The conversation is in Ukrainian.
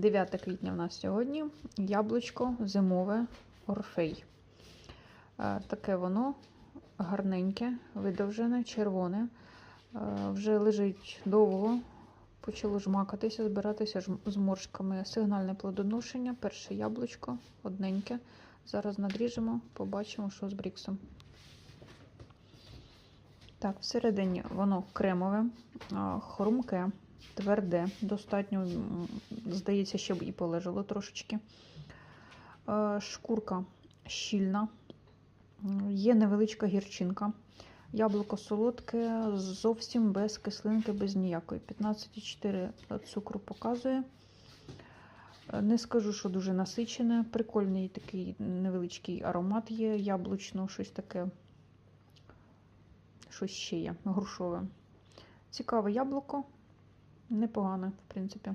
9 квітня в нас сьогодні. Яблучко зимове орфей. Е, Таке воно гарненьке, видовжене, червоне. Е, Вже лежить довго, почало жмакатися, збиратися жм- зморшками. Сигнальне плодоношення, перше яблучко, одненьке. Зараз надріжемо, побачимо, що з бріксом. Так, всередині воно кремове, хрумке, тверде, достатньо, здається, щоб і полежало трошечки. Е, Шкурка щільна, є невеличка гірчинка. Яблуко солодке, зовсім без кислинки, без ніякої. 15,4 цукру показує. Е, Не скажу, що дуже насичене. Прикольний такий невеличкий аромат є, яблучно, щось таке. Щось ще є, грушове. Цікаве яблуко. Непогане, в принципі.